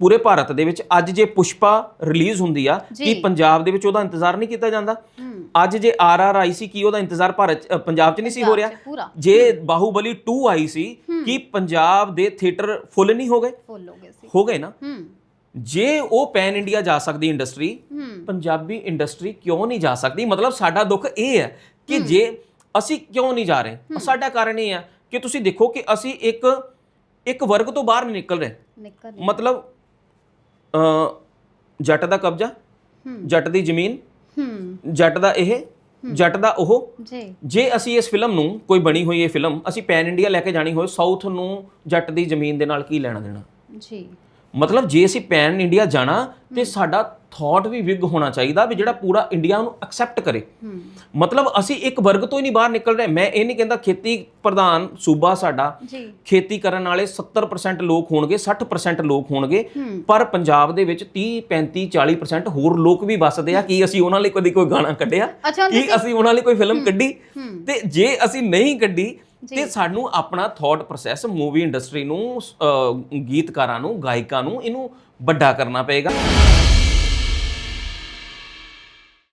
ਪੂਰੇ ਭਾਰਤ ਦੇ ਵਿੱਚ ਅੱਜ ਜੇ ਪੁਸ਼ਪਾ ਰਿਲੀਜ਼ ਹੁੰਦੀ ਆ। ਕੀ ਪੰਜਾਬ ਦੇ ਵਿੱਚ ਉਹਦਾ ਇੰਤਜ਼ਾਰ ਨਹੀਂ ਕੀਤਾ ਜਾਂਦਾ? ਅੱਜ ਜੇ ਆਰ ਆਰ ਆਈ ਸੀ ਕੀ ਉਹਦਾ ਇੰਤਜ਼ਾਰ ਭਾਰਤ ਪੰਜਾਬ 'ਚ ਨਹੀਂ ਸੀ ਹੋ ਰਿਹਾ? ਜੇ ਬਾਹੂਬਲੀ 2 ਆਈ ਸੀ ਕੀ ਪੰਜਾਬ ਦੇ ਥੀਏਟਰ ਫੁੱਲ ਨਹੀਂ ਹੋ ਗਏ? ਫੁੱਲ ਹੋ ਗਏ ਸੀ। ਹੋ ਗਏ ਨਾ? ਜੇ ਉਹ ਪੈਨ ਇੰਡੀਆ ਜਾ ਸਕਦੀ ਇੰਡਸਟਰੀ ਪੰਜਾਬੀ ਇੰਡਸਟਰੀ ਕਿਉਂ ਨਹੀਂ ਜਾ ਸਕਦੀ? ਮਤਲਬ ਸਾਡਾ ਦੁੱਖ ਇਹ ਹੈ ਕਿ ਜੇ ਅਸੀਂ ਕਿਉਂ ਨਹੀਂ ਜਾ ਰਹੇ? ਸਾਡਾ ਕਾਰਨ ਇਹ ਹੈ ਕਿ ਤੁਸੀਂ ਦੇਖੋ ਕਿ ਅਸੀਂ ਇੱਕ ਇੱਕ ਵਰਗ ਤੋਂ ਬਾਹਰ ਨਹੀਂ ਨਿਕਲ ਰਹੇ। ਨਿਕਲ ਮਤਲਬ ਜੱਟ ਦਾ ਕਬਜ਼ਾ ਜੱਟ ਦੀ ਜ਼ਮੀਨ ਜੱਟ ਦਾ ਇਹ ਜੱਟ ਦਾ ਉਹ। ਜੀ। ਜੇ ਅਸੀਂ ਇਸ ਫਿਲਮ ਨੂੰ ਕੋਈ ਬਣੀ ਹੋਈ ਇਹ ਫਿਲਮ ਅਸੀਂ ਪੈਨ ਇੰਡੀਆ ਲੈ ਕੇ ਜਾਣੀ ਹੋਏ ਸਾਊਥ ਨੂੰ ਜੱਟ ਦੀ ਜ਼ਮੀਨ ਦੇ ਨਾਲ ਕੀ ਲੈਣਾ ਦੇਣਾ? ਜੀ। ਮਤਲਬ ਜੇ ਅਸੀਂ ਪੈਨ ਇੰਡੀਆ ਜਾਣਾ ਤੇ ਸਾਡਾ ਥਾਟ ਵੀ ਵਿਗ ਹੋਣਾ ਚਾਹੀਦਾ ਵੀ ਜਿਹੜਾ ਪੂਰਾ ਇੰਡੀਆ ਨੂੰ ਐਕਸੈਪਟ ਕਰੇ। ਮਤਲਬ ਅਸੀਂ ਇੱਕ ਵਰਗ ਤੋਂ ਹੀ ਨਹੀਂ ਬਾਹਰ ਨਿਕਲ ਰਹੇ। ਮੈਂ ਇਹ ਨਹੀਂ ਕਹਿੰਦਾ ਖੇਤੀ ਪ੍ਰਧਾਨ ਸੂਬਾ ਸਾਡਾ ਖੇਤੀ ਕਰਨ ਵਾਲੇ 70% ਲੋਕ ਹੋਣਗੇ 60% ਲੋਕ ਹੋਣਗੇ ਪਰ ਪੰਜਾਬ ਦੇ ਵਿੱਚ 30 35 40% ਹੋਰ ਲੋਕ ਵੀ ਵੱਸਦੇ ਆ ਕੀ ਅਸੀਂ ਉਹਨਾਂ ਲਈ ਕਦੀ ਕੋਈ ਗਾਣਾ ਕੱਢਿਆ ਕੀ ਅਸੀਂ ਉਹਨਾਂ ਲਈ ਕੋਈ ਫਿਲਮ ਕੱਢੀ। ਤੇ ਜੇ ਅਸੀਂ ਨਹੀਂ ਕੱਢੀ ਤੇ ਸਾਨੂੰ ਆਪਣਾ ਥਾਟ ਪ੍ਰੋਸੈਸ ਮੂਵੀ ਇੰਡਸਟਰੀ ਨੂੰ ਗੀਤਕਾਰਾਂ ਨੂੰ ਗਾਇਕਾਂ ਨੂੰ ਇਹਨੂੰ ਵੱਡਾ ਕਰਨਾ ਪਏਗਾ।